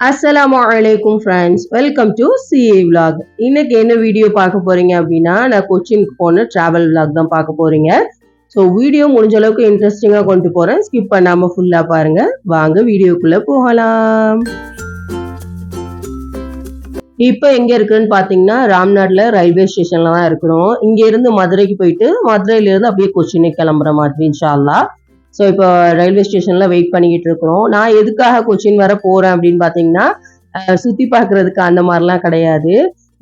அஸ்ஸலாமு அலைக்கும் friends welcome to CA vlog இன்னைக்கு என்ன வீடியோ பார்க்க போறீங்க அப்படின்னா நான் கொச்சினுக்கு போன டிராவல் விலாக் தான் பார்க்க போறீங்க. ஸோ வீடியோ முடிஞ்ச அளவுக்கு இன்ட்ரெஸ்டிங்காக கொண்டு போறேன். ஸ்கிப் பண்ணாம ஃபுல்லா பாருங்க. வாங்க வீடியோக்குள்ள போகலாம். இப்போ எங்க இருக்குன்னு பாத்தீங்கன்னா ராம்நாட்ல ரயில்வே ஸ்டேஷன்ல தான் இருக்கிறோம். இங்க இருந்து மதுரைக்கு போயிட்டு மதுரையில இருந்து அப்படியே கொச்சினுக்கு கிளம்புற மாதிரி இன்ஷால்லா ஸோ இப்போ ரயில்வே ஸ்டேஷன்ல வெயிட் பண்ணிக்கிட்டு இருக்கிறோம். நான் எதுக்காக கொச்சின் வர போறேன் அப்படின்னு பாத்தீங்கன்னா சுத்தி பார்க்கறதுக்கு அந்த மாதிரிலாம் கிடையாது.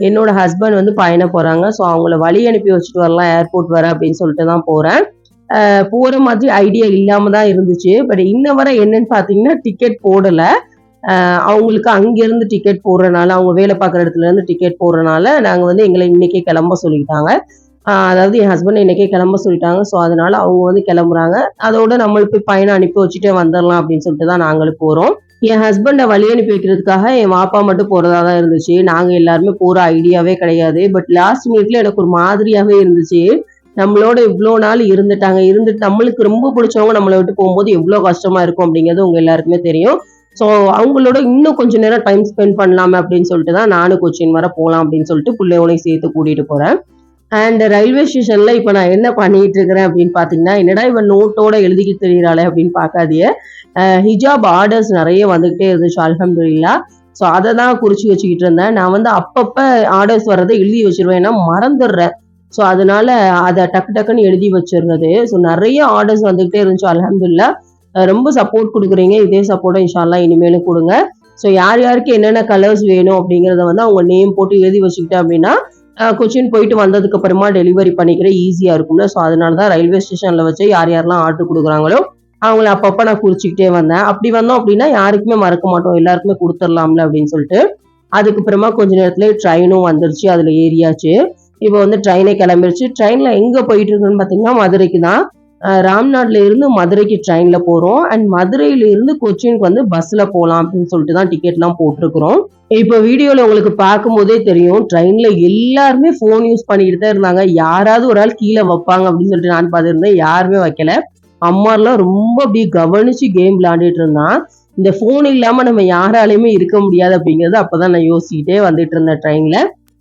என்னோட ஹஸ்பண்ட் வந்து பயணம் போறாங்க. ஸோ அவங்கள வழி அனுப்பி வச்சுட்டு வரலாம் ஏர்போர்ட் வர அப்படின்னு சொல்லிட்டு தான் போறேன். போற மாதிரி ஐடியா இல்லாம தான் இருந்துச்சு. பட் இன்ன வரை என்னன்னு பாத்தீங்கன்னா டிக்கெட் போடல. அவங்களுக்கு அங்கிருந்து டிக்கெட் போடுறனால அவங்க வேலை பார்க்குற இடத்துல இருந்து டிக்கெட் போடுறனால நாங்கள் வந்து எங்களை இன்னைக்கே கிளம்ப சொல்லிட்டாங்க. அதாவது என் ஹஸ்பண்ட் இன்றைக்கே கிளம்ப சொல்லிட்டாங்க. ஸோ அதனால் அவங்க வந்து கிளம்புறாங்க. அதோட நம்மளுக்கு போய் பையனை அனுப்பி வச்சுட்டே வந்துடலாம் அப்படின்னு சொல்லிட்டு தான் நாங்களும் போகிறோம் என் ஹஸ்பண்டை வழி அனுப்பி வைக்கிறதுக்காக என் வாப்பா மட்டும் போகிறதா தான் இருந்துச்சு. நாங்கள் எல்லாருமே போகிற ஐடியாவே கிடையாது. பட் லாஸ்ட் மினிட்ல எனக்கு ஒரு மாதிரியாகவே இருந்துச்சு. நம்மளோட இவ்வளோ நாள் இருந்துட்டாங்க. இருந்துட்டு நம்மளுக்கு ரொம்ப பிடிச்சவங்க நம்மளை விட்டு போகும்போது எவ்வளோ கஷ்டமாக இருக்கும் அப்படிங்கிறது உங்கள் எல்லாருக்குமே தெரியும். ஸோ அவங்களோட இன்னும் கொஞ்ச நேரம் டைம் ஸ்பெண்ட் பண்ணலாமே அப்படின்னு சொல்லிட்டு தான் நானும் கொச்சின் வர போகலாம் அப்படின்னு சொல்லிட்டு பிள்ளையோனையும் சேர்த்து கூட்டிகிட்டு போகிறேன் அண்ட் ரயில்வே ஸ்டேஷன்ல இப்போ நான் என்ன பண்ணிட்டு இருக்கிறேன் அப்படின்னு பார்த்தீங்கன்னா என்னடா இவன் நோட்டோட எழுதிக்கிட்டு தெரியறாளே அப்படின்னு பார்க்காதீங்க. ஹிஜாப் ஆர்டர்ஸ் நிறைய வந்துகிட்டே இருந்துச்சு அல்ஹம்துலில்லா. ஸோ அதை தான் குறிச்சு வச்சுக்கிட்டு இருந்தேன். நான் வந்து அப்பப்போ ஆர்டர்ஸ் வர்றதை எழுதி வச்சிருவேன். ஏன்னா மறந்துடுறேன். ஸோ அதனால அதை டக்கு டக்குன்னு எழுதி வச்சிருந்தது. ஸோ நிறைய ஆர்டர்ஸ் வந்துகிட்டே இருந்துச்சு அலமதுல்லா ரொம்ப சப்போர்ட் கொடுக்குறீங்க. இதே சப்போர்ட்டை இன்ஷால்லாம் இனிமேலும் கொடுங்க. ஸோ யார் யாருக்கு என்னென்ன கலர்ஸ் வேணும் அப்படிங்கிறத வந்து அவங்க நேம் போட்டு எழுதி வச்சுக்கிட்டேன் அப்படின்னா கொச்சின் போயிட்டு வந்ததுக்கு அப்புறமா டெலிவரி பண்ணிக்கிற ஈஸியா இருக்கும்ல. ஸோ அதனால தான் ரயில்வே ஸ்டேஷன்ல வச்சு யார் யாரெல்லாம் ஆர்டர் கொடுக்குறாங்களோ அவங்கள அப்பப்போ நான் குறிச்சிக்கிட்டே வந்தேன். அப்படி வந்தோம் அப்படின்னா யாருக்குமே மறக்க மாட்டோம். எல்லாருக்குமே கொடுத்துடலாம்ல அப்படின்னு சொல்லிட்டு அதுக்கப்புறமா கொஞ்ச நேரத்துல ட்ரெயினும் வந்துருச்சு. அதுல ஏறியாச்சு. இப்போ வந்து ட்ரெயினே கிளம்பிருச்சு. ட்ரெயின்ல எங்க போயிட்டு இருக்குன்னு பாத்தீங்கன்னா மதுரைக்கு தான் ராம்நாட்ல இருந்து மதுரைக்கு ட்ரெயின்ல போறோம். அண்ட் மதுரையில இருந்து கொச்சினுக்கு வந்து பஸ்ல போகலாம் அப்படின்னு சொல்லிட்டு தான் டிக்கெட்லாம் போட்டிருக்கிறோம். இப்போ வீடியோல உங்களுக்கு பார்க்கும்போதே தெரியும் ட்ரெயின்ல எல்லாருமே ஃபோன் யூஸ் பண்ணிக்கிட்டு தான் இருந்தாங்க. யாராவது ஒரு ஆள் கீழே வைப்பாங்க அப்படின்னு சொல்லிட்டு நான் பார்த்துருந்தேன். யாருமே வைக்கல. அம்மாலாம் ரொம்ப அப்படியே கவனிச்சு கேம் விளையாண்டுட்டு இருந்தான். இந்த ஃபோன் இல்லாம நம்ம யாராலையுமே இருக்க முடியாது அப்படிங்கறது அப்பதான் நான் யோசிக்கிட்டே வந்துட்டு இருந்தேன் ட்ரெயின்ல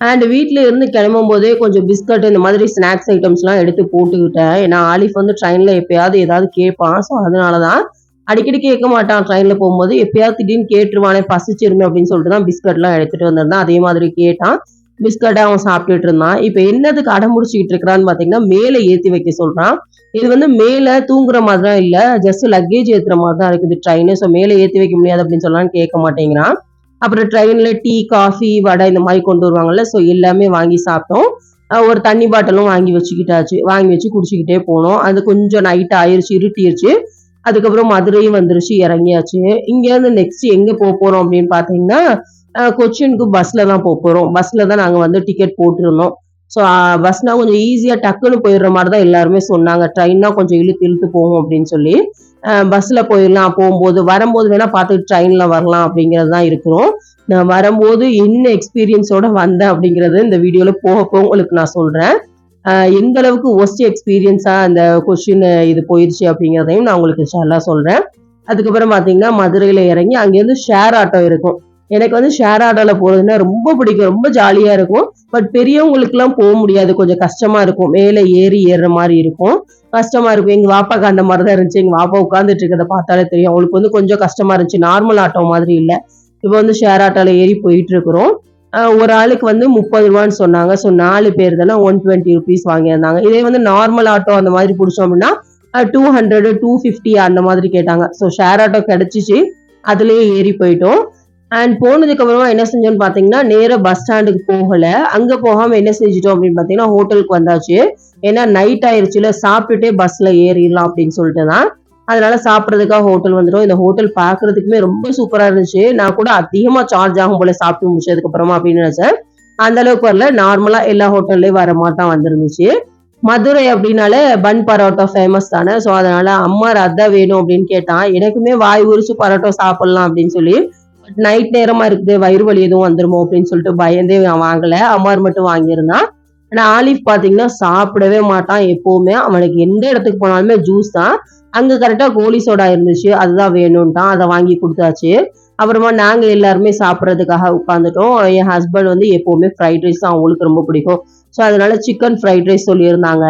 அண்ட் வீட்டில் இருந்து கிளம்பும் போதே கொஞ்சம் பிஸ்கட் இந்த மாதிரி ஸ்நாக்ஸ் ஐட்டம்ஸ்லாம் எடுத்து போட்டுக்கிட்டேன். ஏன்னா ஆலிஃப் வந்து ட்ரெயினில் எப்பயாவது ஏதாவது கேட்பான். ஸோ அதனால தான் அடிக்கடி கேட்க மாட்டான். ட்ரெயினில் போகும்போது எப்பயாவது திடீர்னு கேட்டுருவானே பசிச்சிருமே அப்படின்னு சொல்லிட்டு தான் பிஸ்கட்லாம் எடுத்துகிட்டு வந்திருந்தான். அதே மாதிரி கேட்டான். பிஸ்கட்டை அவன் சாப்பிட்டுட்டு இருந்தான். இப்போ என்னதுக்கு அடம் முடிச்சுக்கிட்டு இருக்கிறான்னு பார்த்தீங்கன்னா மேலே ஏற்றி வைக்க சொல்கிறான் இது வந்து மேலே தூங்குற மாதிரிலாம் இல்லை. ஜஸ்ட் லக்கேஜ் ஏற்றுற மாதிரி தான் இருக்குது ட்ரெயின் ஸோ மேலே ஏற்றி வைக்க முடியாது அப்படின்னு சொல்லலாம்னு கேட்க மாட்டேங்கிறான். அப்புறம் ட்ரெயின்ல டீ காஃபி வடை இந்த மாதிரி கொண்டு வருவாங்கல்ல ஸோ எல்லாமே வாங்கி சாப்பிட்டோம். ஒரு தண்ணி பாட்டிலும் வாங்கி வச்சுக்கிட்டாச்சு வாங்கி வச்சு குடிச்சிக்கிட்டே போனோம். அது கொஞ்சம் நைட் ஆயிருச்சு இருட்டிருச்சு. அதுக்கப்புறம் மதுரையும் வந்துருச்சு இறங்கியாச்சு. இங்கேருந்து நெக்ஸ்ட் எங்கே போக போகிறோம் அப்படின்னு பார்த்தீங்கன்னா கொச்சினுக்கு பஸ்ல தான் போக போகிறோம் பஸ்ல தான் நாங்கள் வந்து டிக்கெட் போட்டிருந்தோம். ஸோ பஸ்னால் கொஞ்சம் ஈஸியாக டக்குன்னு போயிடுற மாதிரி தான் எல்லாருமே சொன்னாங்க. ட்ரெயின்னா கொஞ்சம் இழுத்து இழுத்து போகும் அப்படின்னு சொல்லி. பஸ்ஸில் போயிடலாம் போகும்போது வரும்போது வேணால் பார்த்துட்டு ட்ரெயினில் வரலாம் அப்படிங்கிறது தான் இருக்கிறோம். நான் வரும்போது என்ன எக்ஸ்பீரியன்ஸோட வந்தேன் அப்படிங்கிறது இந்த வீடியோவில் போக போக உங்களுக்கு நான் சொல்கிறேன் எந்த அளவுக்கு ஒஸ்ட் எக்ஸ்பீரியன்ஸாக அந்த கொஷின் இது போயிடுச்சு அப்படிங்கிறதையும் நான் உங்களுக்கு நல்லா சொல்கிறேன் அதுக்கப்புறம் பார்த்தீங்கன்னா மதுரையில் இறங்கி அங்கேருந்து ஷேர் ஆட்டோ இருக்கும். எனக்கு வந்து ஷேர் ஆட்டோவில் போகிறதுன்னா ரொம்ப பிடிக்கும் ரொம்ப ஜாலியாக இருக்கும். பட் பெரியவங்களுக்குலாம் போக முடியாது கொஞ்சம் கஷ்டமாக இருக்கும். மேலே ஏறி ஏறுற மாதிரி இருக்கும். கஷ்டமாக இருக்கும். எங்கள் வாப்பாக்கு அந்த மாதிரி தான் இருந்துச்சு. எங்கள் வாப்பா உட்காந்துட்டு இருக்கிறத பார்த்தாலே தெரியும். அவங்களுக்கு வந்து கொஞ்சம் கஷ்டமாக இருந்துச்சு. நார்மல் ஆட்டோ மாதிரி இல்லை. இப்போ வந்து ஷேர் ஆட்டோவில் ஏறி போயிட்டு இருக்கிறோம். ஒரு ஆளுக்கு வந்து முப்பது ரூபான்னு சொன்னாங்க. ஸோ நாலு பேர் தானே ஒன் டுவெண்ட்டி ருபீஸ் வாங்கியிருந்தாங்க. இதே வந்து நார்மல் ஆட்டோ அந்த மாதிரி பிடிச்சோம் அப்படின்னா டூ ஹண்ட்ரடு டூ ஃபிஃப்டி அந்த மாதிரி கேட்டாங்க. ஸோ ஷேர் ஆட்டோ கிடச்சிச்சு. அதுலேயே ஏறி போயிட்டோம். அண்ட் போனதுக்கு அப்புறமா என்ன செஞ்சோம்னு பாத்தீங்கன்னா நேராக பஸ் ஸ்டாண்டுக்கு போகல. அங்க போகாம என்ன செஞ்சிட்டோம் அப்படின்னு பாத்தீங்கன்னா ஹோட்டலுக்கு வந்தாச்சு. ஏன்னா நைட் ஆயிருச்சுல சாப்பிட்டுட்டே பஸ்ல ஏறிடலாம் அப்படின்னு சொல்லிட்டு தான். அதனால சாப்பிட்றதுக்காக ஹோட்டல் வந்துடும் இந்த ஹோட்டல் பார்க்கறதுக்குமே ரொம்ப சூப்பரா இருந்துச்சு. நான் கூட அதிகமா சார்ஜ் ஆகும் போல சாப்பிட்டு முடிச்சதுக்கு அப்புறமா அப்படின்னு நினைச்சேன். அந்த அளவுக்கு வரல. நார்மலா எல்லா ஹோட்டல்லையும் வர மாதிரி தான் வந்துருந்துச்சு. மதுரை அப்படின்னாலே பன் பரோட்டா ஃபேமஸ் தானே. ஸோ அதனால அம்மா ரத்தா வேணும் அப்படின்னு கேட்டான். எனக்குமே வாய் உரிச்சு பரோட்டா சாப்பிடலாம் அப்படின்னு சொல்லி நைட் நேரமா இருக்குது வயிறு வலி எதுவும் வந்துருமோ அப்படின்னு சொல்லிட்டு பயந்தே வாங்கல. அம்மார் மட்டும் வாங்கியிருந்தான் ஆனா ஆலிஃப் பாத்தீங்கன்னா சாப்பிடவே மாட்டான் எப்பவுமே. அவனுக்கு எந்த இடத்துக்கு போனாலுமே ஜூஸ் தான். அங்க கரெக்டா கோலி சோடா இருந்துச்சு அதுதான் வேணும்ட்டான். அதை வாங்கி கொடுத்தாச்சு. அப்புறமா நாங்க எல்லாருமே சாப்பிட்றதுக்காக உட்காந்துட்டோம் என் ஹஸ்பண்ட் வந்து எப்பவுமே ஃப்ரைட் ரைஸ் தான் அவங்களுக்கு ரொம்ப பிடிக்கும். ஸோ அதனால சிக்கன் ஃப்ரைட் ரைஸ் சொல்லியிருந்தாங்க.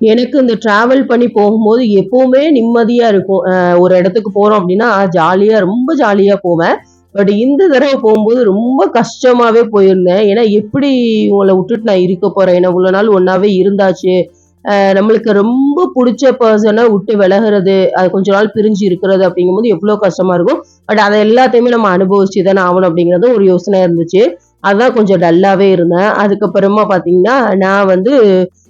எனக்கு இந்த டிராவல் பண்ணி போகும்போது எப்பவுமே நிம்மதியா இருக்கும். ஒரு இடத்துக்கு போறோம் அப்படின்னா ஜாலியா ரொம்ப ஜாலியா போவேன். பட் இந்த தடவை போகும்போது ரொம்ப கஷ்டமாவே போயிருந்தேன். ஏன்னா எப்படி உங்களை விட்டுட்டு நான் இருக்க போறேன்? ஏன்னா இவ்வளவு நாள் ஒன்னாவே இருந்தாச்சு. நம்மளுக்கு ரொம்ப பிடிச்ச பர்சனை விட்டு விலகுறது அது கொஞ்ச நாள் பிரிஞ்சு இருக்கிறது அப்படிங்கும்போது எவ்வளோ கஷ்டமா இருக்கும். பட் அதை எல்லாத்தையுமே நம்ம அனுபவிச்சு தானே ஆகணும் அப்படிங்கிறது ஒரு யோசனை இருந்துச்சு. அதுதான் கொஞ்சம் டல்லாவே இருந்தேன். அதுக்கப்புறமா பாத்தீங்கன்னா நான் வந்து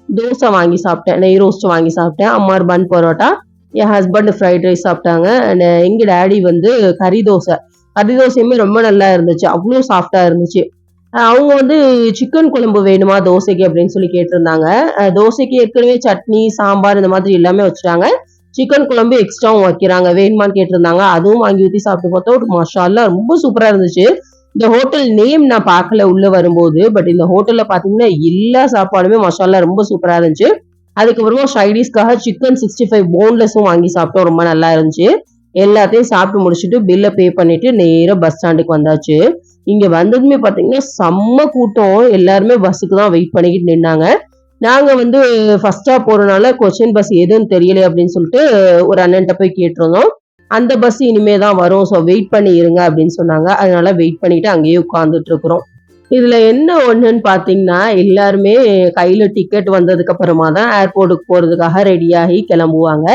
தோசை வாங்கி சாப்பிட்டேன் நெய் ரோஸ்ட் வாங்கி சாப்பிட்டேன். அம்மார் பன் பரோட்டா. என் ஹஸ்பண்ட் ஃப்ரைட் ரைஸ் சாப்பிட்டாங்க. அண்ட் எங்க டேடி வந்து கறி தோசை. கறி தோசையுமே ரொம்ப நல்லா இருந்துச்சு. அவ்வளோ சாஃப்டா இருந்துச்சு. அவங்க வந்து சிக்கன் குழம்பு வேணுமா தோசைக்கு அப்படின்னு சொல்லி கேட்டிருந்தாங்க. தோசைக்கு ஏற்கனவே சட்னி சாம்பார் இந்த மாதிரி எல்லாமே வச்சுட்டாங்க. சிக்கன் குழம்பு எக்ஸ்ட்ராவும் வைக்கிறாங்க. வேணுமான்னு கேட்டிருந்தாங்க. அதுவும் வாங்கி ஊற்றி சாப்பிட்டு பார்த்தா ஒரு மசாலா ரொம்ப சூப்பராக இருந்துச்சு. இந்த ஹோட்டல் நேம் நான் பார்க்கல உள்ள வரும்போது. பட் இந்த ஹோட்டல்ல பாத்தீங்கன்னா எல்லா சாப்பாடுமே மசாலா ரொம்ப சூப்பரா இருந்துச்சு. அதுக்கப்புறமா சைடிஸ்க்காக சிக்கன் சிக்ஸ்டி ஃபைவ் போன்லெஸ்ஸும் வாங்கி சாப்பிட்டோம். ரொம்ப நல்லா இருந்துச்சு. எல்லாத்தையும் சாப்பிட்டு முடிச்சுட்டு பில்லை பே பண்ணிட்டு நேராக பஸ் ஸ்டாண்டுக்கு வந்தாச்சு. இங்க வந்ததுமே பாத்தீங்கன்னா செம்ம கூட்டம். எல்லாருமே பஸ்ஸுக்கு தான் வெயிட் பண்ணிக்கிட்டு நின்னாங்க. நாங்க வந்து ஃபர்ஸ்டா போறதுனால கொச்சின் பஸ் எதுன்னு தெரியல அப்படின்னு சொல்லிட்டு ஒரு அண்ணன்ட்ட போய் கேட்டிருந்தோம். அந்த பஸ் இனிமே தான் வரும். ஸோ வெயிட் பண்ணி இருங்க அப்படின்னு சொன்னாங்க. அதனால வெயிட் பண்ணிட்டு அங்கேயே உட்காந்துட்டு இருக்கிறோம். இதுல என்ன ஒண்ணுன்னு பாத்தீங்கன்னா எல்லாருமே கையில டிக்கெட் வந்ததுக்கு அப்புறமா தான் ஏர்போர்ட்டுக்கு போறதுக்காக ரெடியாகி கிளம்புவாங்க.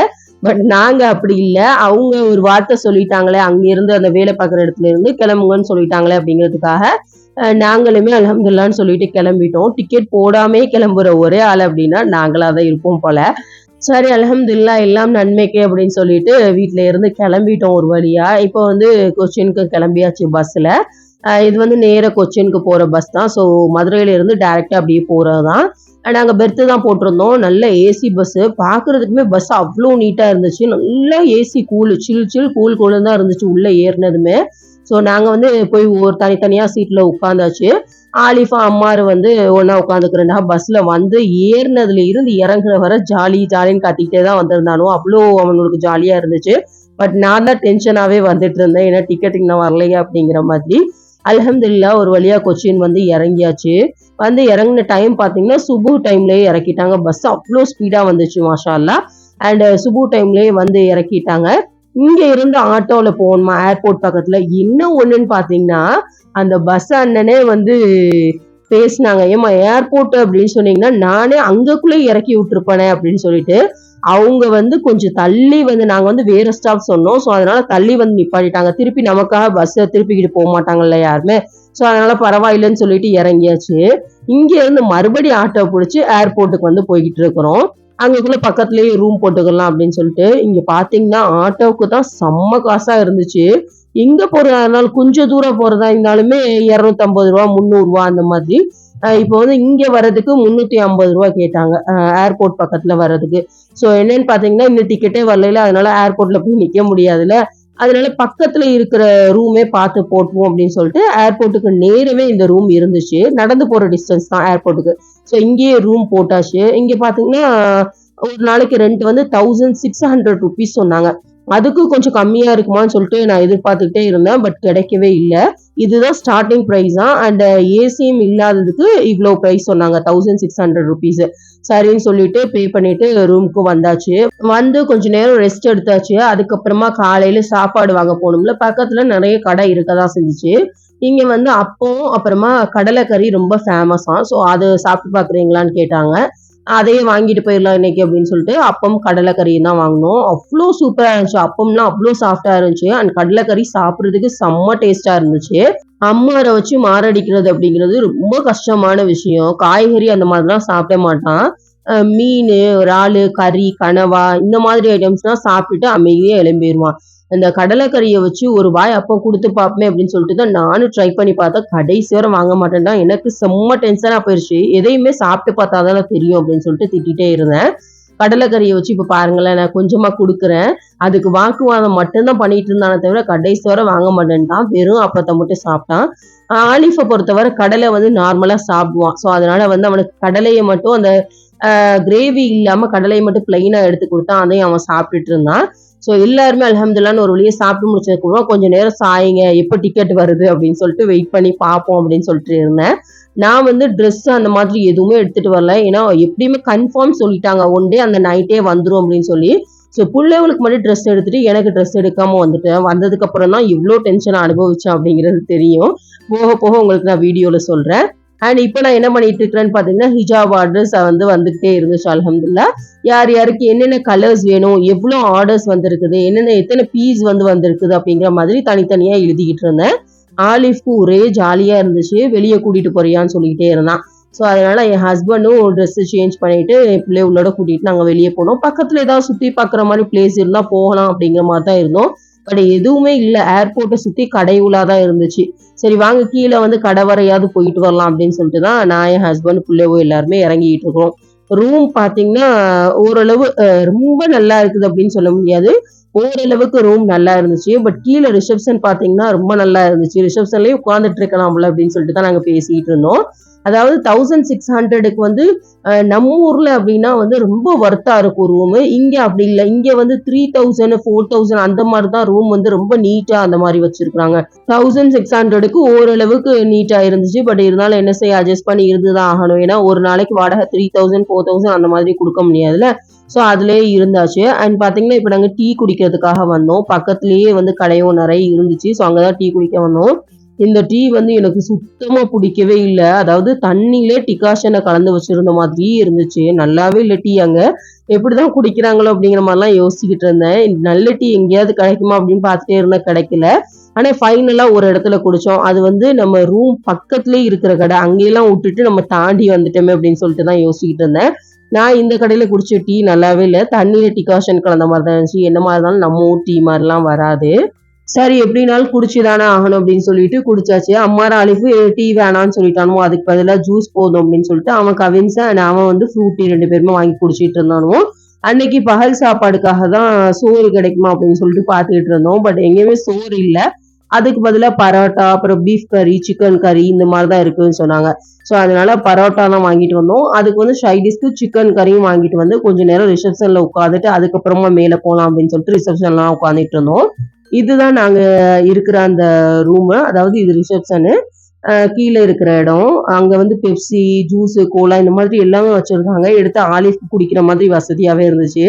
பட் நாங்க அப்படி இல்லை. அவங்க ஒரு வார்த்தை சொல்லிட்டாங்களே அங்கிருந்து அந்த வேலை பார்க்குற இடத்துல இருந்து கிளம்புங்கன்னு சொல்லிட்டாங்களே அப்படிங்கிறதுக்காக நாங்களுமே அலமதுல்லான்னு சொல்லிட்டு கிளம்பிட்டோம். டிக்கெட் போடாமே கிளம்புற ஒரே ஆள் அப்படின்னா நாங்களா தான் இருப்போம் போல. சரி அலமதுல்லா எல்லாம் நன்மைக்கு அப்படின்னு சொல்லிட்டு வீட்டில் இருந்து கிளம்பிட்டோம் ஒரு வழியாக இப்போ வந்து கொச்சினுக்கு கிளம்பியாச்சு பஸ்ஸில் இது வந்து நேர கொச்சினுக்கு போகிற பஸ் தான். ஸோ மதுரையிலேருந்து டேரெக்டாக அப்படியே போகிறது தான் நாங்கள் பெர்த்து தான் போட்டிருந்தோம். நல்ல ஏசி பஸ்ஸு பார்க்கறதுக்குமே பஸ் அவ்வளோ நீட்டாக இருந்துச்சு. நல்லா AC cool chill chill cool cool தான் இருந்துச்சு. உள்ளே ஏறினதுமே. ஸோ நாங்கள் வந்து போய் ஒரு தனித்தனியாக சீட்டில் உட்காந்தாச்சு. ஆலிஃபா அம்மாரு வந்து ஒன்றா உட்காந்துக்கிறேன்டா. பஸ்ஸில் வந்து ஏறினதுல இருந்து இறங்குற வர ஜாலி ஜாலின்னு கத்திக்கிட்டே தான் வந்திருந்தானோ அவ்வளோ அவங்களுக்கு ஜாலியாக இருந்துச்சு. பட் நான் தான் டென்ஷனாகவே வந்துட்டு இருந்தேன். ஏன்னா டிக்கெட் இன்னும் வரலையே அப்படிங்கிற மாதிரி. அலமதுல்லா ஒரு வழியாக கொச்சின் வந்து இறங்கியாச்சு. வந்து இறங்கின டைம் பார்த்தீங்கன்னா சுபு டைம்லேயே இறக்கிட்டாங்க. பஸ் அவ்வளோ ஸ்பீடாக வந்துச்சு மாஷா அல்லா அண்ட் சுபு டைம்லேயே வந்து இறக்கிட்டாங்க. இங்க இருந்து ஆட்டோல போகணுமா? ஏர்போர்ட் பக்கத்துல. என்ன ஒண்ணுன்னு பாத்தீங்கன்னா அந்த பஸ் அண்ணனே வந்து பேசினாங்க. ஏமா ஏர்போர்ட் அப்படின்னு சொன்னீங்கன்னா நானே அங்கக்குள்ளே இறக்கி விட்டுருப்பேனே அப்படின்னு சொல்லிட்டு அவங்க வந்து கொஞ்சம் தள்ளி வந்து நாங்க வந்து வேற ஸ்டாப் சொன்னோம். ஸோ அதனால தள்ளி வந்து நிப்பாட்டிட்டாங்க. திருப்பி நமக்காக பஸ்ஸை திருப்பிக்கிட்டு போக மாட்டாங்கல்ல யாருமே. ஸோ அதனால பரவாயில்லைன்னு சொல்லிட்டு இறங்கியாச்சு. இங்க இருந்து மறுபடி ஆட்டோ பிடிச்சி ஏர்போர்ட்டுக்கு வந்து போய்கிட்டு இருக்கிறோம். அங்கக்குள்ள பக்கத்துலயே ரூம் போட்டுக்கலாம் அப்படின்னு சொல்லிட்டு இங்க பாத்தீங்கன்னா ஆட்டோவுக்கு தான் செம்ம காசா இருந்துச்சு. எங்க போறதா? இருந்தாலும் கொஞ்சம் தூரம் போறதா இருந்தாலுமே இரநூத்தம்பது ரூபா முந்நூறு ரூபா அந்த மாதிரி. இப்போ வந்து இங்க வர்றதுக்கு முன்னூத்தி ஐம்பது ரூபா கேட்டாங்க. ஏர்போர்ட் பக்கத்துல வர்றதுக்கு. ஸோ என்னன்னு பாத்தீங்கன்னா இந்த டிக்கெட்டே வரல அதனால ஏர்போர்ட்ல போய் நிக்க முடியாதுல்ல அதனால பக்கத்துல இருக்கிற ரூமே பார்த்து போட்டுவோம் அப்படின்னு சொல்லிட்டு ஏர்போர்ட்டுக்கு நேரவே இந்த ரூம் இருந்துச்சு. நடந்து போற டிஸ்டன்ஸ் தான் ஏர்போர்ட்டுக்கு ஸோ இங்கேயே ரூம் போட்டாச்சு. இங்கே பார்த்தீங்கன்னா ஒரு நாளைக்கு ரெண்ட் வந்து தௌசண்ட் சிக்ஸ் ஹண்ட்ரட் ருபீஸ் சொன்னாங்க. அதுக்கு கொஞ்சம் கம்மியாக இருக்குமான்னு சொல்லிட்டு நான் எதிர்பார்த்துக்கிட்டே இருந்தேன் பட் கிடைக்கவே இல்லை. இதுதான் ஸ்டார்டிங் ப்ரைஸ் தான் அண்ட் ஏசியும் இல்லாததுக்கு இவ்வளோ ப்ரைஸ் சொன்னாங்க தௌசண்ட் சிக்ஸ் ஹண்ட்ரட் ருபீஸ் சரின்னு சொல்லிட்டு பே பண்ணிட்டு ரூமுக்கு வந்தாச்சு. வந்து கொஞ்ச நேரம் ரெஸ்ட் எடுத்தாச்சு. அதுக்கப்புறமா காலையில சாப்பாடு வாங்க போகணும்ல. பக்கத்துல நிறைய கடை இருக்கதான் செஞ்சுச்சு. இங்க வந்து அப்பவும் அப்புறமா கடலைக்கறி ரொம்ப ஃபேமஸா ஸோ அது சாப்பிட்டு பாக்குறீங்களான்னு கேட்டாங்க. அதையே வாங்கிட்டு போயிடலாம் இன்னைக்கு அப்படின்னு சொல்லிட்டு அப்பம் கடலைக்கறி தான் வாங்கினோம். அவ்வளோ சூப்பராக இருந்துச்சு. அப்பம்லாம் அவ்வளோ சாஃப்டாக இருந்துச்சு. அண்ட் கடலைக்கறி சாப்பிட்றதுக்கு செம்ம டேஸ்ட்டாக இருந்துச்சு. அம்மாரை வச்சு மாரடிக்கிறது அப்படிங்கிறது ரொம்ப கஷ்டமான விஷயம். காய்கறி அந்த மாதிரிலாம் சாப்பிட மாட்டான். மீன் இறால் கறி கனவா இந்த மாதிரி ஐட்டம்ஸ்லாம் சாப்பிட்டுட்டு அமைதியாக எழும்பிடுவான் இந்த கடலைக்கறியை வச்சு ஒரு வாய் அப்போ கொடுத்து பார்ப்போமே அப்படின்னு சொல்லிட்டு தான் நானும் ட்ரை பண்ணி பார்த்தா கடைசி வரை வாங்க மாட்டேன்டா எனக்கு செம்ம டென்ஷனாக போயிடுச்சு எதையுமே சாப்பிட்டு பார்த்தா தானே தெரியும் அப்படின்னு சொல்லிட்டு திட்டிகிட்டே இருந்தேன். கடலைக்கறியை வச்சு இப்போ பாருங்களேன் நான் கொஞ்சமாக கொடுக்குறேன். அதுக்கு வாக்குவாதம் மட்டும்தான் பண்ணிட்டு இருந்தானே தவிர கடைசி வரை வாங்க மாட்டேன்ட்டான் வெறும் அப்பத்தை மட்டும் சாப்பிட்டான். ஆலிஃபை பொறுத்தவரை கடலை வந்து நார்மலாக சாப்பிடுவான். ஸோ அதனால வந்து அவனுக்கு கடலையை மட்டும் அந்த கிரேவி இல்லாமல் கடலையை மட்டும் பிளெயினாக எடுத்து கொடுத்தான் அதையும் அவன் சாப்பிட்டுட்டு இருந்தான். ஸோ எல்லாருமே அலமதுல்லான்னு ஒரு வழியை சாப்பிட்டு முடிச்சதுக்கப்புறம் கொஞ்சம் நேரம் சாயிங்க எப்போ டிக்கெட் வருது அப்படின்னு சொல்லிட்டு வெயிட் பண்ணி பார்ப்போம் அப்படின்னு சொல்லிட்டு இருந்தேன். நான் வந்து ட்ரெஸ் அந்த மாதிரி எதுவுமே எடுத்துட்டு வரல. ஏன்னா எப்படியுமே கன்ஃபார்ம் சொல்லிட்டாங்க. ஒன் டே அந்த நைட்டே வந்துடும் அப்படின்னு சொல்லி. ஸோ பிள்ளைகளுக்கு மட்டும் ட்ரெஸ் எடுத்துட்டு எனக்கு ட்ரெஸ் எடுக்காம வந்துட்டேன். வந்ததுக்கு அப்புறம் தான் இவ்வளோ டென்ஷன் அனுபவிச்சேன் அப்படிங்கிறது தெரியும். போக போக உங்களுக்கு நான் வீடியோவில் சொல்கிறேன் அண்ட் இப்போ நான் என்ன பண்ணிட்டு இருக்கிறேன்னு பார்த்தீங்கன்னா ஹிஜாப் ஆர்டர்ஸ் வந்து வந்துகிட்டே இருந்துச்சு அலமதுல்லா யார் யாருக்கு என்னென்ன கலர்ஸ் வேணும் எவ்வளோ ஆர்டர்ஸ் வந்திருக்குது என்னென்ன எத்தனை பீஸ் வந்து வந்திருக்குது அப்படிங்கிற மாதிரி தனித்தனியாக எழுதிக்கிட்டு இருந்தேன். ஆலிஃப்க்கு ஒரே ஜாலியாக இருந்துச்சு வெளியே கூட்டிகிட்டு போறியான்னு சொல்லிக்கிட்டே இருந்தான். ஸோ அதனால என் ஹஸ்பண்டும் ட்ரெஸ்ஸு சேஞ்ச் பண்ணிட்டு என் பிள்ளைய உள்ளோட கூட்டிகிட்டு நாங்கள் வெளியே போனோம். பக்கத்தில் ஏதாவது சுற்றி பார்க்குற மாதிரி பிளேஸ் இருந்தால் போகலாம் அப்படிங்கிற மாதிரி தான் இருந்தோம். பட் எதுவுமே இல்லை. ஏர்போர்ட்டை சுற்றி கடைவுலாக தான் இருந்துச்சு. சரி வாங்க கீழே வந்து கடை வரையாவது போயிட்டு வரலாம் அப்படின்னு சொல்லிட்டு தான் நான் என் ஹஸ்பண்ட் பிள்ளைவோ எல்லாருமே இறங்கிட்டு இருக்கோம் ரூம் பார்த்தீங்கன்னா ஓரளவு அஹ், ரொம்ப நல்லா இருக்குது அப்படின்னு சொல்ல முடியாது. ஓரளவுக்கு ரூம் நல்லா இருந்துச்சு. பட் கீழே ரிசப்ஷன் பார்த்தீங்கன்னா ரொம்ப நல்லா இருந்துச்சு. ரிசப்ஷன்லேயே உட்காந்துட்டு இருக்கலாம்ல அப்படின்னு சொல்லிட்டு தான் நாங்கள் பேசிக்கிட்டு இருந்தோம். அதாவது தௌசண்ட் சிக்ஸ் ஹண்ட்ரடுக்கு வந்து நம்ம ஊர்ல அப்படின்னா வந்து ரொம்ப ஒர்த்தா இருக்கும் ரூமு இங்க அப்படி இல்லை. இங்க வந்து த்ரீ தௌசண்ட் ஃபோர் தௌசண்ட் அந்த மாதிரி தான் ரூம் வந்து ரொம்ப நீட்டா அந்த மாதிரி வச்சிருக்காங்க தௌசண்ட் சிக்ஸ் ஹண்ட்ரடுக்கு ஓரளவுக்கு நீட்டா இருந்துச்சு. பட் இருந்தாலும் என்ன செய்ய அட்ஜஸ்ட் பண்ணி இருந்துதான் ஆகணும். ஏன்னா ஒரு நாளைக்கு வாடகை த்ரீ தௌசண்ட் ஃபோர் தௌசண்ட் அந்த மாதிரி கொடுக்க முடியாதுல்ல. ஸோ அதுலேயே இருந்தாச்சு. அண்ட் பார்த்தீங்கன்னா இப்போ நாங்கள் டீ குடிக்கிறதுக்காக வந்தோம். பக்கத்துலேயே வந்து கடையும் நிறைய இருந்துச்சு. ஸோ அங்கே தான் டீ குடிக்க வந்தோம். இந்த டீ வந்து எனக்கு சுத்தமாக பிடிக்கவே இல்லை. அதாவது தண்ணியிலே டிகாஷனை கலந்து வச்சுருந்த மாதிரி இருந்துச்சு. நல்லாவே இல்லை டீ அங்கே. எப்படி தான் குடிக்கிறாங்களோ அப்படிங்கிற மாதிரிலாம் யோசிச்சுக்கிட்டு இருந்தேன். நல்ல டீ எங்கேயாவது கிடைக்குமா அப்படின்னு பார்த்துட்டே இருந்தேன் கிடைக்கல. ஆனால் ஃபைனலாக ஒரு இடத்துல குடித்தோம் அது வந்து நம்ம ரூம் பக்கத்துலேயே இருக்கிற கடை. அங்கேயெல்லாம் விட்டுட்டு நம்ம தாண்டி வந்துட்டோமே அப்படின்னு சொல்லிட்டு தான் யோசிக்கிட்டு இருந்தேன். நான் இந்த கடையில் குடிச்ச டீ நல்லாவே இல்லை. தண்ணியில் டிகாஷன் கலந்த மாதிரி தான் இருந்துச்சு. என்ன மாதிரி இருந்தாலும் நம்ம ஊர் டீ மாதிரிலாம் வராது. சரி எப்படினாலும் குடிச்சுதானே ஆகணும் அப்படின்னு சொல்லிட்டு குடிச்சாச்சு. அம்மாரா அலிஃபு டீ வேணாம்னு சொல்லிட்டானுவோ அதுக்கு பதிலாக ஜூஸ் போதும் அப்படின்னு சொல்லிட்டு அவன் கவின்ஸா and அவன் வந்து ஃப்ரூட்டி ரெண்டு பேருமே வாங்கி குடிச்சிட்டு இருந்தானுவோ. அன்னைக்கு பகல் சாப்பாடுக்காக தான் சோறு கிடைக்குமா? அப்படின்னு சொல்லிட்டு பார்த்துக்கிட்டு இருந்தோம். பட் எங்கேயுமே சோறு இல்லை. அதுக்கு பதிலாக பரோட்டா அப்புறம் பீஃப் கறி சிக்கன் கறி இந்த மாதிரி தான் இருக்குன்னு சொன்னாங்க. ஸோ அதனால பரோட்டா தான் வாங்கிட்டு வந்தோம். அதுக்கு வந்து ஷைடிஸ்க்கு சிக்கன் கறியும் வாங்கிட்டு வந்து கொஞ்ச நேரம் ரிசப்ஷனில் உட்காந்துட்டு அதுக்கப்புறமா மேலே போகலாம் அப்படின்னு சொல்லிட்டு ரிசப்ஷன்லாம் உட்காந்துட்டு இருந்தோம். இதுதான் நாங்கள் இருக்கிற அந்த ரூமு அதாவது இது ரிசப்ஷனு கீழே இருக்கிற இடம். அங்கே வந்து பெப்சி ஜூஸு கோலா இந்த மாதிரி எல்லாமே வச்சுருந்தாங்க எடுத்து ஆலிஃப் குடிக்கிற மாதிரி வசதியாகவே இருந்துச்சு.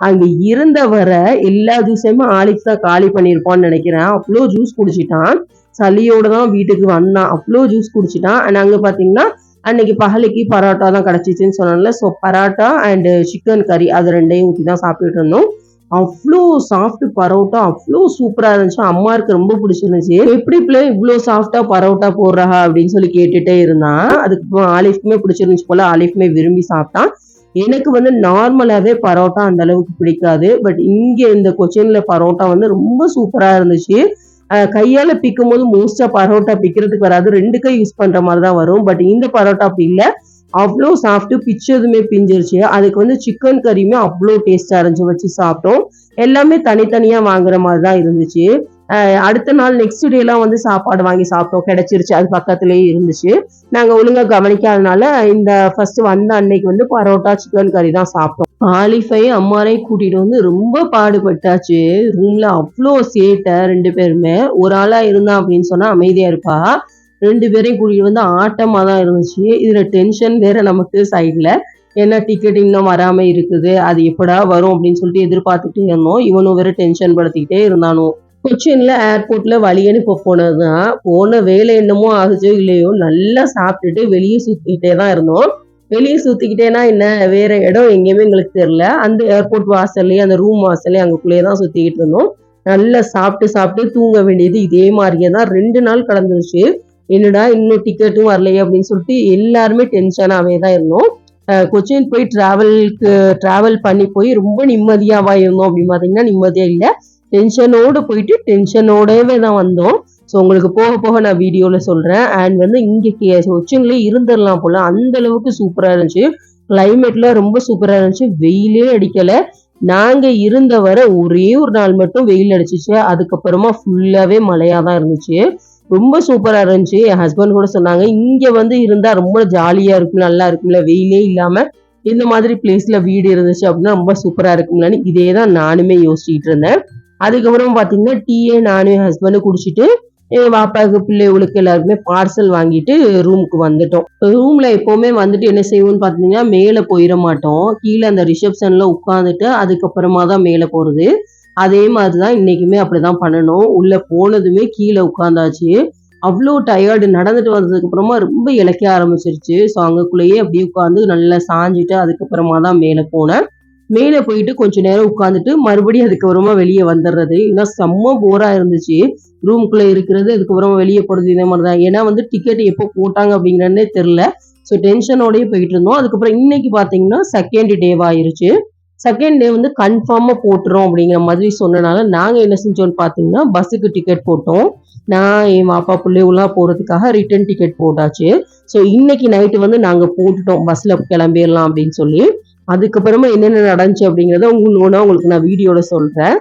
அங்கே இருந்த வர எல்லா ஜூஸையுமே ஆலிஃப் தான் காலி பண்ணியிருப்பான்னு நினைக்கிறேன். அவ்வளோ ஜூஸ் குடிச்சிட்டான். சளியோட தான் வீட்டுக்கு வந்தான். அவ்வளோ ஜூஸ் குடிச்சிட்டான். அண்ட் அங்கே பார்த்தீங்கன்னா அன்னைக்கு பகலைக்கு பரோட்டா தான் கிடச்சிச்சின்னு சொன்னால ஸோ பரோட்டா அண்டு சிக்கன் கறி அது ரெண்டையும் ஊற்றி தான் சாப்பிட்டுட்டு இருந்தோம். அவ்வளோ சாஃப்ட் பரோட்டா அவ்வளோ சூப்பராக இருந்துச்சு. அம்மாவுக்கு ரொம்ப பிடிச்சிருந்துச்சு. எப்படி பிள்ளை இவ்வளோ சாஃப்டா பரோட்டா போடுறா அப்படின்னு சொல்லி கேட்டுட்டே இருந்தான். அதுக்கு ஆலிஃப்மே பிடிச்சிருந்துச்சு போல ஆலிஃப்மே விரும்பி சாப்பிட்டான். எனக்கு வந்து நார்மலாகவே பரோட்டா அந்த அளவுக்கு பிடிக்காது. பட் இங்கே இந்த கொச்சின்ல பரோட்டா வந்து ரொம்ப சூப்பராக இருந்துச்சு. கையால் கையால பிக்கும் போது மோஸ்டா பரோட்டா பிக்கிறதுக்கு வராது. ரெண்டு கை யூஸ் பண்ற மாதிரி தான் வரும். பட் இந்த பரோட்டா அப்படி இல்லை அவ்வளோ சாப்பிட்டு பிச்சதுமே பிஞ்சிருச்சு. அதுக்கு வந்து சிக்கன் கறியுமே அவ்வளோ டேஸ்ட்டாக இருந்துச்சு. வச்சு சாப்பிட்டோம். எல்லாமே தனித்தனியாக வாங்குற மாதிரி தான் இருந்துச்சு அடுத்த நாள் நெக்ஸ்ட் டேலாம் வந்து சாப்பாடு வாங்கி சாப்பிட்டோம். கிடைச்சிருச்சு. அது பக்கத்துலேயே இருந்துச்சு. நாங்கள் ஒழுங்காக கவனிக்காதனால இந்த ஃபர்ஸ்ட் வந்த அன்னைக்கு வந்து பரோட்டா சிக்கன் கறி தான் சாப்பிட்டோம். ஆலிஃபை அம்மாரையும் கூட்டிகிட்டு வந்து ரொம்ப பாடுபட்டாச்சு. ரூம்ல அவ்வளோ சேட்டை ரெண்டு பேருமே. ஒரு ஆளாக இருந்தா அப்படின்னு சொன்னால் அமைதியாக இருப்பா. ரெண்டு பேரையும் கூட்டிகிட்டு வந்து ஆட்டமாக தான் இருந்துச்சு. இதில் டென்ஷன் வேற நமக்கு சைடில் ஏன்னா டிக்கெட் இன்னும் வராமல் இருக்குது. அது எப்படா வரும் அப்படின்னு சொல்லிட்டு எதிர்பார்த்துட்டே இருந்தோம். இவனும் வேற டென்ஷன் படுத்திக்கிட்டே இருந்தானோ. கொச்சின்ல ஏர்போர்ட்ல வழி அனுப்ப போனதுதான். போன வேலை என்னமோ ஆகுச்சோ இல்லையோ நல்லா சாப்பிட்டுட்டு வெளியே சுத்திக்கிட்டே தான் இருந்தோம். வெளியே சுத்திக்கிட்டேன்னா என்ன? வேற இடம் எங்கேயுமே எங்களுக்கு தெரியல. அந்த ஏர்போர்ட் வாசல்லையும் அந்த ரூம் வாசல்லையும் அங்கக்குள்ளேயே தான் சுத்திக்கிட்டு இருந்தோம். நல்லா சாப்பிட்டு சாப்பிட்டு தூங்க வேண்டியது இதே மாதிரியே தான். ரெண்டு நாள் கடந்துருச்சு. என்னடா இன்னும் டிக்கெட்டும் வரலையே அப்படின்னு சொல்லிட்டு எல்லாருமே டென்ஷனாகவே தான் இருந்தோம். கொச்சின் போய் ட்ராவலுக்கு ட்ராவல் பண்ணி போய் ரொம்ப நிம்மதியாவா இருந்தோம் அப்படின்னு பார்த்தீங்கன்னா நிம்மதியா இல்லை. டென்ஷனோடு போயிட்டு டென்ஷனோடவே தான் வந்தோம். ஸோ உங்களுக்கு போக போக நான் வீடியோவில் சொல்கிறேன் அண்ட் வந்து இங்கே கொச்சின்லேயே இருந்துடலாம் போல. அந்த அளவுக்கு சூப்பராக இருந்துச்சு. கிளைமேட்லாம் ரொம்ப சூப்பராக இருந்துச்சு. வெயிலே அடிக்கலை. நாங்கள் இருந்த வரை ஒரே ஒரு நாள் மட்டும் வெயில் அடிச்சிச்சு. அதுக்கப்புறமா ஃபுல்லாகவே மழையாக தான் இருந்துச்சு. ரொம்ப சூப்பரா இருந்துச்சு. என் ஹஸ்பண்ட் கூட சொன்னாங்க இங்க வந்து இருந்தா ரொம்ப ஜாலியா இருக்கும் நல்லா இருக்கும்ல வெயிலே இல்லாம இந்த மாதிரி பிளேஸ்ல வீடு இருந்துச்சு அப்படின்னா ரொம்ப சூப்பரா இருக்கும்லன்னு இதே தான் நானுமே யோசிச்சுட்டு இருந்தேன். அதுக்கப்புறம் பாத்தீங்கன்னா டீயே நானும் என் ஹஸ்பண்டும் குடிச்சிட்டு என் பாப்பாவுக்கு பிள்ளைகளுக்கு எல்லாருக்குமே பார்சல் வாங்கிட்டு ரூமுக்கு வந்துட்டோம். ரூம்ல எப்பவுமே வந்துட்டு என்ன செய்வோம்னு பாத்தீங்கன்னா மேல போயிட மாட்டோம். கீழே அந்த ரிசப்ஷன்ல உட்காந்துட்டு அதுக்கப்புறமா தான் மேல போறது. அதே மாதிரி தான் இன்றைக்குமே அப்படி தான் பண்ணணும். உள்ளே போனதுமே கீழே உட்காந்தாச்சு. அவ்வளோ டயர்டு நடந்துட்டு வந்ததுக்கப்புறமா ரொம்ப இழைக்க ஆரம்பிச்சிருச்சு. ஸோ அங்கக்குள்ளேயே அப்படியே உட்காந்து நல்லா சாஞ்சிட்டு அதுக்கப்புறமா தான் மேலே போனேன். மேலே போயிட்டு கொஞ்ச நேரம் உட்காந்துட்டு மறுபடியும் அதுக்கப்புறமா வெளியே வந்துடுறது ஏன்னா செம்ம போராக இருந்துச்சு. ரூம்குள்ளே இருக்கிறது அதுக்கப்புறமா வெளியே போகிறது இதே மாதிரி தான் ஏன்னா வந்து டிக்கெட் எப்போ போட்டாங்க அப்படிங்கிறனே தெரில ஸோ டென்ஷனோடய போயிட்டு இருந்தோம். அதுக்கப்புறம் இன்னைக்கு பார்த்தீங்கன்னா செகண்ட் டேவாக ஆயிருச்சு. செகண்ட் டே வந்து கன்ஃபார்மாக போட்டுரும் அப்படிங்கிற மாதிரி சொன்னனால நாங்கள் என்ன செஞ்சோம்னு பார்த்தீங்கன்னா பஸ்ஸுக்கு டிக்கெட் போட்டோம். நான் என் பாப்பா பிள்ளைகளாம் போகிறதுக்காக ரிட்டர்ன் டிக்கெட் போட்டாச்சு. ஸோ இன்னைக்கு நைட்டு வந்து நாங்கள் போட்டுட்டோம். பஸ்ஸில் கிளம்பிடலாம் அப்படின்னு சொல்லி. அதுக்கப்புறமா என்னென்ன நடந்துச்சு அப்படிங்கிறத உங்களுக்கு உங்களுக்கு நான் வீடியோவில் சொல்கிறேன்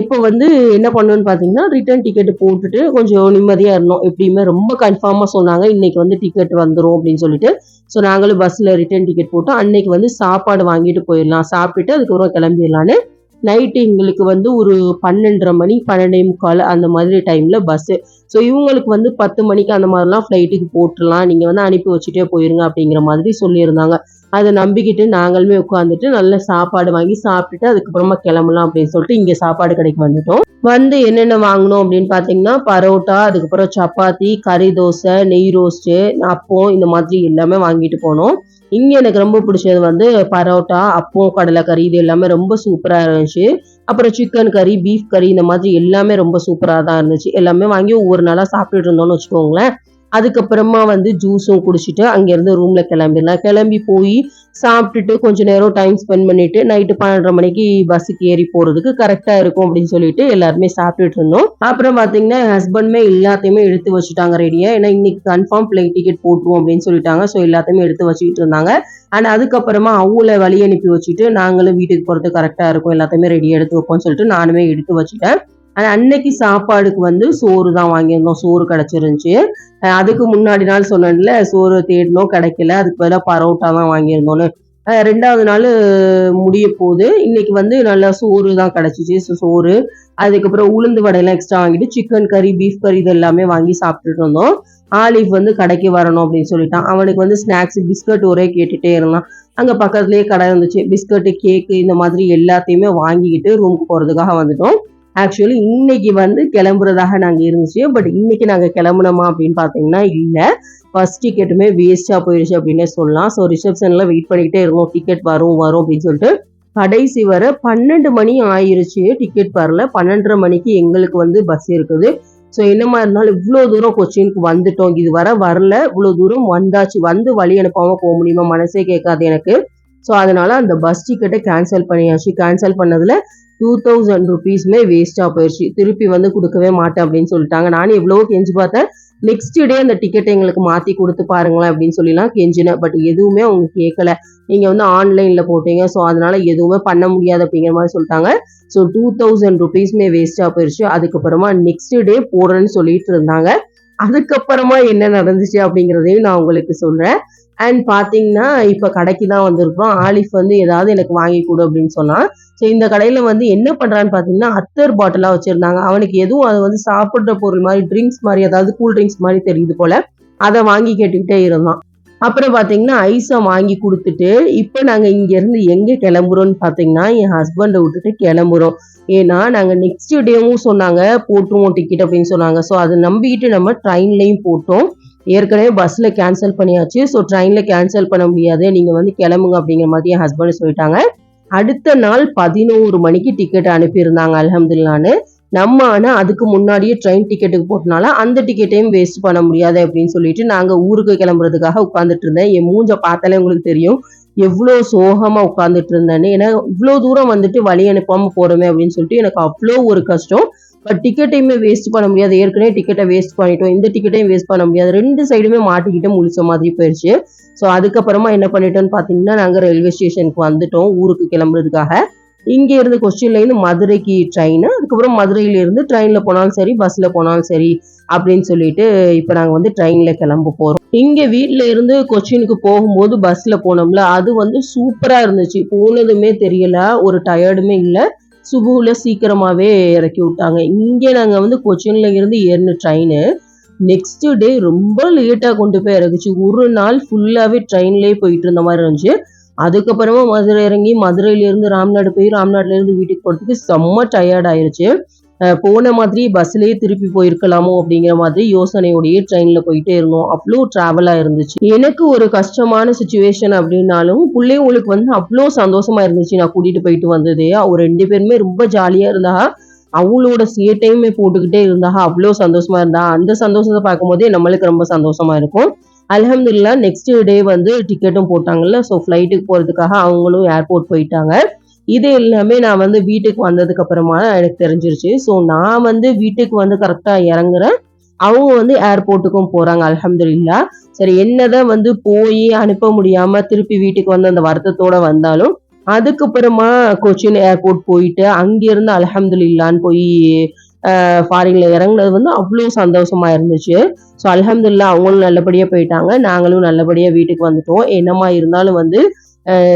இப்போ வந்து என்ன பண்ணோன்னு பார்த்தீங்கன்னா ரிட்டர்ன் டிக்கெட்டு போட்டுட்டு கொஞ்சம் நிம்மதியாக இருந்தோம். எப்படியுமே ரொம்ப கன்ஃபார்மாக சொன்னாங்க இன்றைக்கி வந்து டிக்கெட் வந்துடும் அப்படின்னு சொல்லிட்டு. ஸோ நாங்களும் பஸ்ஸில் ரிட்டர்ன் டிக்கெட் போட்டு அன்னைக்கு வந்து சாப்பாடு வாங்கிட்டு போயிடலாம். சாப்பிட்டுட்டு அதுக்கப்புறம் கிளம்பிடலான்னு. நைட்டு எங்களுக்கு வந்து ஒரு பன்னெண்டரை மணி பன்னெண்டே முக்கால் அந்த மாதிரி டைமில் பஸ்ஸு ஸோ இவங்களுக்கு வந்து பத்து மணிக்கு அந்த மாதிரிலாம் ஃப்ளைட்டுக்கு போட்டுடலாம். நீங்கள் வந்து அனுப்பி வச்சுட்டே போயிருங்க அப்படிங்கிற மாதிரி சொல்லியிருந்தாங்க. அதை நம்பிக்கிட்டு நாங்களுமே உட்காந்துட்டு நல்ல சாப்பாடு வாங்கி சாப்பிட்டுட்டு அதுக்கப்புறமா கிளம்பலாம் அப்படின்னு சொல்லிட்டு இங்கே சாப்பாடு கடைக்கு வந்துட்டோம். வந்து என்னென்ன வாங்கினோம் அப்படின்னு பார்த்தீங்கன்னா பரோட்டா அதுக்கப்புறம் சப்பாத்தி கறி தோசை நெய் ரோஸ்ட்டு அப்பம் இந்த மாதிரி எல்லாமே வாங்கிட்டு போனோம். இங்கே எனக்கு ரொம்ப பிடிச்சது வந்து பரோட்டா அப்பம் கடலைக்கறி இது எல்லாமே ரொம்ப சூப்பராக இருந்துச்சு. அப்புறம் சிக்கன் கறி பீஃப் கறி இந்த மாதிரி எல்லாமே ரொம்ப சூப்பராக தான் இருந்துச்சு. எல்லாமே வாங்கி ஒவ்வொரு நாளாக சாப்பிட்டுட்டு இருந்தோம்னு வச்சுக்கோங்களேன். அதுக்கப்புறமா வந்து ஜூஸும் குடிச்சிட்டு அங்கேருந்து ரூமில் கிளம்பிடலாம். கிளம்பி போய் சாப்பிட்டுட்டு கொஞ்ச நேரம் டைம் ஸ்பெண்ட் பண்ணிட்டு நைட்டு பன்னெண்டரை மணிக்கு பஸ்ஸுக்கு ஏறி போகிறதுக்கு கரெக்டாக இருக்கும் அப்படின்னு சொல்லிட்டு எல்லாருமே சாப்பிட்டுட்டு இருந்தோம். அப்புறம் பார்த்தீங்கன்னா ஹஸ்பண்ட்மே ஹஸ்பண்டுமே எல்லாத்தையுமே எடுத்து வச்சுட்டாங்க ரெடியாக ஏன்னா இன்னைக்கு கன்ஃபார்ம் ஃப்ளைட் டிக்கெட் போட்டுருவோம் அப்படின்னு சொல்லிட்டாங்க. ஸோ எல்லாத்தையுமே எடுத்து வச்சுக்கிட்டு இருந்தாங்க. அண்ட் அதுக்கப்புறமா அவங்கள வழி அனுப்பி வச்சுட்டு நாங்களும் வீட்டுக்கு போகிறது கரெக்டாக இருக்கும். எல்லாத்தையுமே ரெடி எடுத்து வைப்போம்னு சொல்லிட்டு நானுமே எடுத்து வச்சுட்டேன். அன்னைக்கு சாப்பாடுக்கு வந்து சோறு தான் வாங்கியிருந்தோம். சோறு கிடச்சிருந்துச்சு. அதுக்கு முன்னாடி நாள் சொன்னேன்ல சோறு தேடினோம் கிடைக்கல அதுக்கு பதிலாக பரோட்டா தான் வாங்கியிருந்தோன்னு ரெண்டாவது நாள் முடிய போகுது. இன்னைக்கு வந்து நல்லா சோறு தான் கிடச்சிச்சு சோறு. அதுக்கப்புறம் உளுந்து வடையெல்லாம் எக்ஸ்ட்ரா வாங்கிட்டு சிக்கன் கறி பீஃப் கறி இது எல்லாமே வாங்கி சாப்பிட்டுட்டு இருந்தோம். ஆலிஃப் வந்து கடைக்கு வரணும் அப்படின்னு சொல்லிட்டான். அவனுக்கு வந்து ஸ்நாக்ஸ் பிஸ்கட் ஒரே கேட்டுகிட்டே இருந்தான். அங்கே பக்கத்துலேயே கடை இருந்துச்சு. பிஸ்கட்டு கேக்கு இந்த மாதிரி எல்லாத்தையுமே வாங்கிக்கிட்டு ரூமுக்கு போகிறதுக்காக வந்துட்டோம். ஆக்சுவலி இன்னைக்கு வந்து கிளம்புறதாக நாங்கள் இருந்துச்சு பட் இன்னைக்கு நாங்கள் கிளம்புனோமா அப்படின்னு பார்த்தீங்கன்னா இல்லை. ஃபர்ஸ்ட் டிக்கெட்டுமே வேஸ்ட்டாக போயிடுச்சு அப்படின்னே சொல்லலாம். ஸோ ரிசப்ஷனில் வெயிட் பண்ணிக்கிட்டே இருந்தோம். டிக்கெட் வரும் வரும் அப்படின்னு சொல்லிட்டு. கடைசி வர பன்னெண்டு மணி ஆயிருச்சு. டிக்கெட் வரல. பன்னெண்டரை மணிக்கு எங்களுக்கு வந்து பஸ் இருக்குது. ஸோ என்னமா இருந்தாலும் இவ்வளோ தூரம் கொச்சினுக்கு வந்துட்டோம். இது வர வரல. இவ்வளோ தூரம் வந்தாச்சு. வந்து வழி அனுப்பாமல் போக முடியுமா? மனசே கேட்காது எனக்கு. ஸோ அதனால அந்த பஸ் டிக்கெட்டை கேன்சல் பண்ணியாச்சு. கேன்சல் பண்ணதில் டூ தௌசண்ட் ருபீஸ்மே வேஸ்ட்டாக போயிடுச்சு திருப்பி வந்து கொடுக்கவே மாட்டேன் அப்படின்னு சொல்லிட்டாங்க. நானும் எவ்வளவோ கெஞ்சி பார்த்தேன். நெக்ஸ்ட் டே அந்த டிக்கெட்டை எங்களுக்கு மாற்றி கொடுத்து பாருங்களேன் அப்படின்னு சொல்லிலாம் கெஞ்சினேன். பட் எதுவுமே அவங்க கேட்கல நீங்கள் வந்து ஆன்லைனில் போட்டீங்க. ஸோ அதனால எதுவுமே பண்ண முடியாது அப்படிங்கிற மாதிரி சொல்லிட்டாங்க. ஸோ டூ தௌசண்ட் ருபீஸ்மே வேஸ்ட்டாக போயிடுச்சு அதுக்கப்புறமா நெக்ஸ்ட் டே போடுறேன்னு சொல்லிட்டு இருந்தாங்க. அதுக்கப்புறமா என்ன நடந்துச்சு அப்படிங்கிறதையும் நான் உங்களுக்கு சொல்கிறேன் அண்ட் பார்த்தீங்கன்னா இப்போ கடைக்கு தான் வந்திருக்கிறோம். ஆலிஃப் வந்து ஏதாவது எனக்கு வாங்கி கொடு அப்படின்னு சொன்னான் ஸோ இந்த கடையில் வந்து என்ன பண்ணுறான்னு பார்த்தீங்கன்னா அத்தர் பாட்டிலாக வச்சுருந்தாங்க. அவனுக்கு எதுவும் அது வந்து சாப்பிட்ற பொருள் மாதிரி ட்ரிங்க்ஸ் மாதிரி அதாவது கூல் ட்ரிங்க்ஸ் மாதிரி தெரியுது போல் அதை வாங்கி கேட்டுக்கிட்டே இருந்தான். அப்புறம் பார்த்தீங்கன்னா ஐஸை வாங்கி கொடுத்துட்டு இப்போ நாங்கள் இங்கேருந்து எங்கே கிளம்புறோம்னு பார்த்தீங்கன்னா என் ஹஸ்பண்டை விட்டுட்டு கிளம்புறோம். ஏன்னா நாங்கள் நெக்ஸ்ட் டேவும் சொன்னாங்க போட்டுருவோம் டிக்கெட் அப்படின்னு சொன்னாங்க. ஸோ அதை நம்பிக்கிட்டு நம்ம ட்ரெயின்லேயும் போட்டோம். ஏற்கனவே பஸ்ஸில் கேன்சல் பண்ணியாச்சு. ஸோ ட்ரெயினில் கேன்சல் பண்ண முடியாது நீங்கள் வந்து கிளம்புங்க அப்படிங்கிற மாதிரி என் ஹஸ்பண்ட் சொல்லிட்டாங்க. அடுத்த நாள் பதினோரு மணிக்கு டிக்கெட் அனுப்பியிருந்தாங்க அலமதுல்லான்னு நம்ம ஆனால் அதுக்கு முன்னாடியே ட்ரெயின் டிக்கெட்டுக்கு போட்டனால அந்த டிக்கெட்டையும் வேஸ்ட் பண்ண முடியாது அப்படின்னு சொல்லிட்டு நாங்கள் ஊருக்கு கிளம்புறதுக்காக உட்காந்துட்டு இருந்தேன். என் மூஞ்சை பார்த்தாலே உங்களுக்கு தெரியும். எவ்வளோ சோகமாக உட்காந்துட்டு இருந்தேன்னு. ஏன்னா இவ்வளோ தூரம் வந்துட்டு வழி அனுப்பாமல் போகிறோமே அப்படின்னு சொல்லிட்டு எனக்கு அவ்வளோ ஒரு கஷ்டம். பட் டிக்கெட்டையுமே வேஸ்ட் பண்ண முடியாது. ஏற்கனவே டிக்கெட்டை வேஸ்ட் பண்ணிட்டோம். இந்த டிக்கெட்டையும் வேஸ்ட் பண்ண முடியாது. ரெண்டு சைடுமே மாட்டிக்கிட்டே முழிச்ச மாதிரி போயிடுச்சு ஸோ அதுக்கப்புறமா என்ன பண்ணிட்டோம்னு பார்த்தீங்கன்னா நாங்கள் ரயில்வே ஸ்டேஷனுக்கு வந்துட்டோம். ஊருக்கு கிளம்புறதுக்காக. இங்கே இருந்து கொஸ்டின்லேருந்து மதுரைக்கு ட்ரெயின் அதுக்கப்புறம் மதுரையிலேருந்து இருந்து போனாலும் சரி பஸ்ஸில் போனாலும் சரி அப்படின்னு சொல்லிட்டு இப்போ நாங்கள் வந்து ட்ரெயினில் கிளம்ப போகிறோம் இங்கே வீட்டில் இருந்து கொச்சினுக்கு போகும்போது பஸ்ஸில் போனோம்ல அது வந்து சூப்பராக இருந்துச்சு. போனதுமே தெரியல. ஒரு டயர்டுமே இல்லை. சுபுவில் சீக்கிரமாகவே இறக்கி விட்டாங்க. இங்கே நாங்கள் வந்து கொச்சினில் இருந்து ஏறின ட்ரெயின் நெக்ஸ்ட் டே ரொம்ப லேட்டாக கொண்டு போய் இறக்குச்சு ஒரு நாள் ஃபுல்லாகவே ட்ரெயின்லேயே போயிட்டு இருந்த மாதிரி இருந்துச்சு. அதுக்கப்புறமா மதுரை இறங்கி மதுரையிலேருந்து ராம்நாடு போய் ராம்நாடுலேருந்து வீட்டுக்கு போகிறதுக்கு செம்ம டயர்ட் ஆயிடுச்சு போன மாதிரி பஸ்லயே திருப்பி போயிருக்கலாமோ அப்படிங்கிற மாதிரி யோசனையோடயே ட்ரெயின்ல போயிட்டே இருந்தோம். அவ்வளோ டிராவலா இருந்துச்சு. எனக்கு ஒரு கஷ்டமான சுச்சுவேஷன் அப்படின்னாலும் பிள்ளைங்களுக்கு வந்து அவ்வளோ சந்தோஷமா இருந்துச்சு. நான் கூட்டிட்டு போயிட்டு வந்ததே. அவங்க ரெண்டு பேருமே ரொம்ப ஜாலியா இருந்தா அவளோட சேட்டையுமே போட்டுக்கிட்டே இருந்தா அவ்வளோ சந்தோஷமா இருந்தா அந்த சந்தோஷத்தை பார்க்கும்போதே நம்மளுக்கு ரொம்ப சந்தோஷமா இருக்கும். அலமதுல்லா நெக்ஸ்ட் டே வந்து டிக்கெட்டும் போட்டாங்கல்ல. ஸோ ஃப்ளைட்டுக்கு போகிறதுக்காக அவங்களும் ஏர்போர்ட் போயிட்டாங்க. இது எல்லாமே நான் வந்து வீட்டுக்கு வந்ததுக்கு அப்புறமா எனக்கு தெரிஞ்சிருச்சு. ஸோ நான் வந்து வீட்டுக்கு வந்து கரெக்டாக இறங்குறேன். அவங்க வந்து ஏர்போர்ட்டுக்கும் போறாங்க அல்ஹம்துலில்லா. சரி என்னதான் வந்து போய் அனுப்ப முடியாம திருப்பி வீட்டுக்கு வந்து அந்த வருத்தத்தோட வந்தாலும் அதுக்கப்புறமா கொச்சின் ஏர்போர்ட் போயிட்டு அங்கிருந்து அல்ஹம்துலில்லான்னு போய் ஃபாரின்ல இறங்குனது வந்து அவ்வளோ சந்தோஷமா இருந்துச்சு. ஸோ அலமதுல்லா அவங்களும் நல்லபடியா போயிட்டாங்க. நாங்களும் நல்லபடியா வீட்டுக்கு வந்துட்டோம். என்னமா இருந்தாலும் வந்து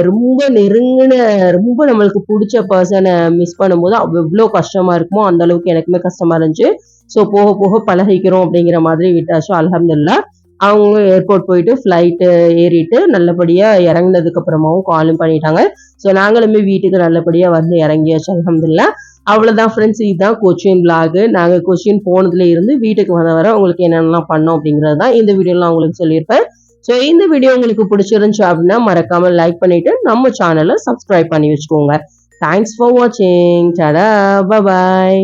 ரொம்ப நெருங்கின ரொம்ப நம்மளுக்கு பிடிச்ச பர்சனை மிஸ் பண்ணும்போது எவ்வளோ கஷ்டமாக இருக்குமோ அந்த அளவுக்கு எனக்குமே கஷ்டமாக இருந்துச்சு. ஸோ போக போக பழகிக்கிறோம் அப்படிங்கிற மாதிரி விட்டாச்சும் அலமதுல்லா அவங்க ஏர்போர்ட் போயிட்டு ஃப்ளைட்டு ஏறிட்டு நல்லபடியாக இறங்கினதுக்கு அப்புறமாவும் காலும் பண்ணிட்டாங்க. ஸோ நாங்களுமே வீட்டுக்கு நல்லபடியாக வந்து இறங்கியாச்சு. அலமதுல்லா அவ்வளோதான் ஃப்ரெண்ட்ஸ் இதுதான் கொச்சின் பிளாகு நாங்கள் கொச்சின் போனதுல இருந்து வீட்டுக்கு வந்த வர உங்களுக்கு என்னென்னலாம் பண்ணோம் அப்படிங்கிறது தான் இந்த வீடியோலாம் உங்களுக்கு சொல்லியிருப்பேன். ஸோ இந்த வீடியோ உங்களுக்கு பிடிச்சிருந்துச்சு அப்படின்னா மறக்காம லைக் பண்ணிட்டு நம்ம சேனலை சப்ஸ்கிரைப் பண்ணி வச்சுக்கோங்க. தேங்க்ஸ் ஃபார் வாட்சிங் டடா பாய்